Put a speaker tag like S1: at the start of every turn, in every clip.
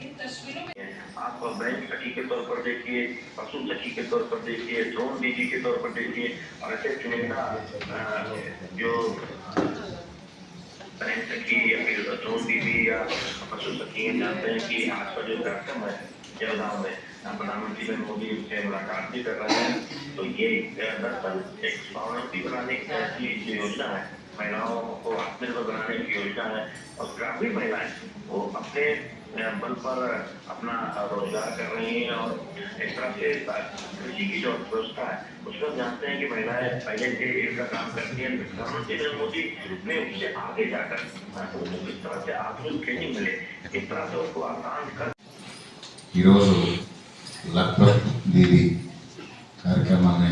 S1: आप बैंक सखी के तौर पर देखिए, पशु सखी के तौर पर देखिए, ड्रोन दीदी के तौर पर देखिए, और ऐसे चुनिंदा जो बैंक सखी या फिर ड्रोन दीदी या पशु सखी जानते हैं कि आज का जो कार्यक्रम है जलगांव में प्रधानमंत्री नरेंद्र मोदी से मुलाकात भी कर रहे हैं तो ये दरअसल एक स्वावलंबी बनाने की योजना है। महिलाओं को आत्मनिर्भर बनाने की योजना है और ग्रामीण महिलाएं वो अपने अ, बल पर अपना रोजगार कर रही हैं और इस तरह से कृषि की जो अर्थव्यवस्था है उसमें हम जानते हैं कि महिलाएं पहले से इनका काम करती हैं प्रधानमंत्री नरेंद्र मोदी ने उससे आगे जाकर अ, उनको किस तरह से आधुनिक ट्रेनिंग मिले किस तरह से उनको आसान कर
S2: ఈరోజు లక్పత్ దీది కార్యక్రమాన్ని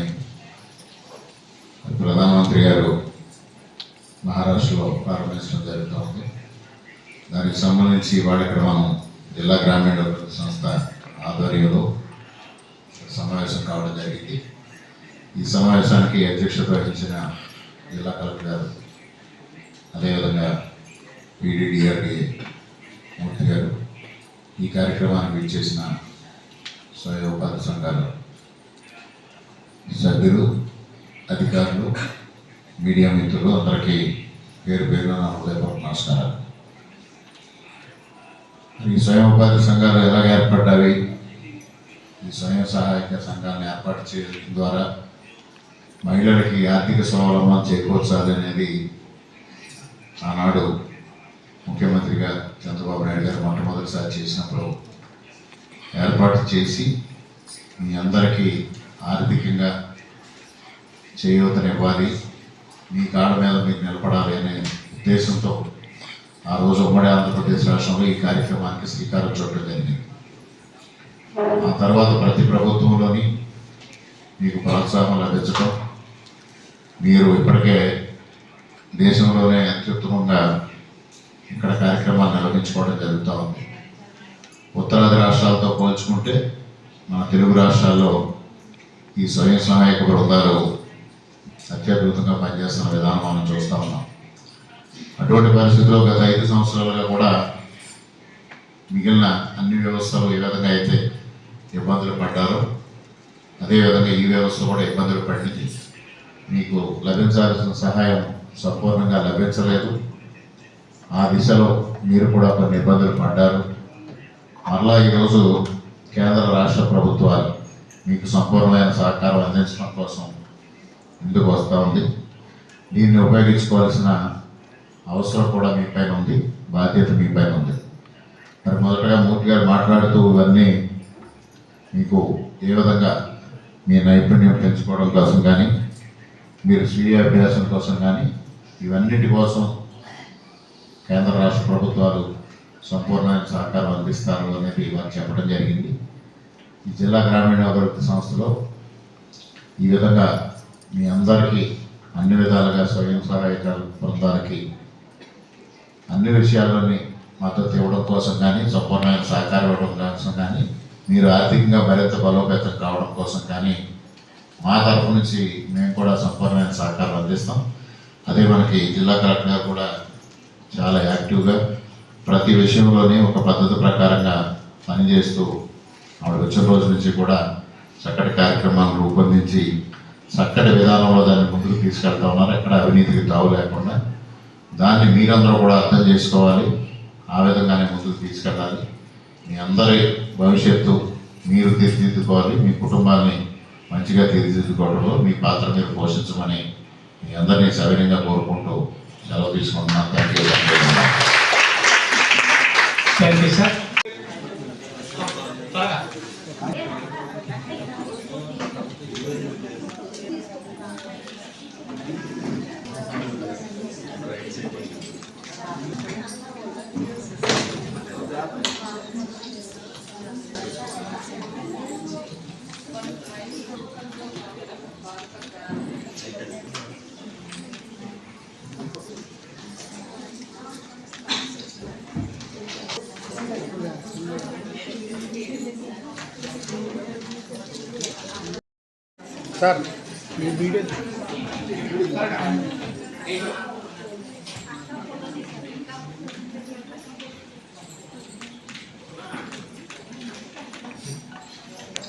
S2: ప్రధానమంత్రి గారు మహారాష్ట్రలో ప్రారంభించడం జరుగుతూ ఉంది. దానికి సంబంధించి వాడిక్కడ జిల్లా గ్రామీణ సంస్థ ఆధ్వర్యంలో సమావేశం కావడం జరిగింది. ఈ సమావేశానికి అధ్యక్షత వహించిన జిల్లా కలెక్టర్ గారు అదేవిధంగా పీడీడీఆర్డీ మూర్తి గారు ఈ కార్యక్రమానికి ఇచ్చేసిన స్వయం ఉపాధి సంఘాలు సభ్యులు అధికారులు మీడియా మిత్రులు అందరికీ పేరు పేరున నా హృదయపూర్వక నమస్కారాలు. ఈ స్వయం ఉపాధి సంఘాలు ఎలాగ ఏర్పడ్డాయి? ఈ స్వయం సహాయక సంఘాలను ఏర్పాటు చేయడం ద్వారా మహిళలకి ఆర్థిక స్వావలంబన చేకూర్చాలి అనేది ఆనాడు ముఖ్యమంత్రిగా చంద్రబాబు నాయుడు గారు మొట్టమొదటిసారి చేసినప్పుడు ఏర్పాటు చేసి మీ అందరికీ ఆర్థికంగా చేయూతనివ్వాలి. మీ కాళ్ళ మీద మీరు నిలబడాలి అనే ఉద్దేశంతో ఆ రోజు ఉమ్మడి ఆంధ్రప్రదేశ్ రాష్ట్రంలో ఈ కార్యక్రమానికి శ్రీకారం చుట్టడం జరిగింది. ఆ తర్వాత ప్రతి ప్రభుత్వంలోని మీకు ప్రోత్సాహం లభించడం మీరు ఇప్పటికే దేశంలోనే అత్యుత్తమంగా ఇక్కడ కార్యక్రమాలు నిర్వహించుకోవడం జరుగుతూ ఉంది. ఉత్తరాది రాష్ట్రాలతో పోల్చుకుంటే మన తెలుగు రాష్ట్రాల్లో ఈ స్వయం సహాయక బృందాలు అత్యద్భుతంగా పనిచేస్తున్న విధానం మనం చూస్తూ ఉన్నాం. అటువంటి పరిస్థితుల్లో గత ఐదు సంవత్సరాలుగా కూడా మిగిలిన అన్ని వ్యవస్థలు ఏ విధంగా అయితే ఇబ్బందులు పడ్డారో అదేవిధంగా ఈ వ్యవస్థ కూడా ఇబ్బందులు పడింది మీకు లభించాల్సిన సహాయం సంపూర్ణంగా లభించలేదు. ఆ దిశలో మీరు కూడా కొన్ని ఇబ్బందులు పడ్డారు. మరలా ఈరోజు కేంద్ర రాష్ట్ర ప్రభుత్వాలు మీకు సంపూర్ణమైన సహకారం అందించడం కోసం ముందుకు వస్తూ ఉంది. దీన్ని ఉపయోగించుకోవాల్సిన అవసరం కూడా మీ పైన ఉంది. బాధ్యత మీ పైన ఉంది. మరి మొదటగా మూర్తి గారు మాట్లాడుతూ ఇవన్నీ మీకు ఏ విధంగా మీ నైపుణ్యం పెంచుకోవడం కోసం కానీ మీరు స్వీయ అభ్యాసం కోసం కానీ ఇవన్నిటి కోసం కేంద్ర రాష్ట్ర ప్రభుత్వాలు సంపూర్ణమైన సహకారం అందిస్తారు అనేది వారు చెప్పడం జరిగింది. ఈ జిల్లా గ్రామీణ అభివృద్ధి సంస్థలో ఈ విధంగా మీ అందరికీ అన్ని విధాలుగా స్వయం సహాయక బృందాలకి అన్ని విషయాల్లోని మద్దతు ఇవ్వడం కోసం కానీ సంపూర్ణమైన సహకారం ఇవ్వడం కోసం కానీ మీరు ఆర్థికంగా మరింత బలోపేతం కావడం కోసం కానీ మా తరఫు నుంచి మేము కూడా సంపూర్ణమైన సహకారం అందిస్తాం. అదే మనకి జిల్లా కలెక్టర్ గారు కూడా చాలా యాక్టివ్గా ప్రతి విషయంలోనే ఒక పద్ధతి ప్రకారంగా పనిచేస్తూ ఆవిడ వచ్చిన రోజు నుంచి కూడా చక్కటి కార్యక్రమాలను రూపొందించి చక్కటి విధానంలో దాన్ని ముందుకు తీసుకెళ్తా ఉన్నారు. ఎక్కడ అవినీతికి తావు లేకుండా దాన్ని మీరందరూ కూడా అర్థం చేసుకోవాలి. ఆ విధంగానే ముందుకు తీసుకెళ్ళాలి. మీ అందరి భవిష్యత్తు మీరు తీర్చిదిద్దుకోవాలి. మీ కుటుంబాన్ని మంచిగా తీర్చిదిద్దుకోవడంలో మీ పాత్ర మీరు పోషించమని మీ అందరినీ సవినయంగా కోరుకుంటూ సెలవు తీసుకుంటున్నాను. Thank you
S3: sir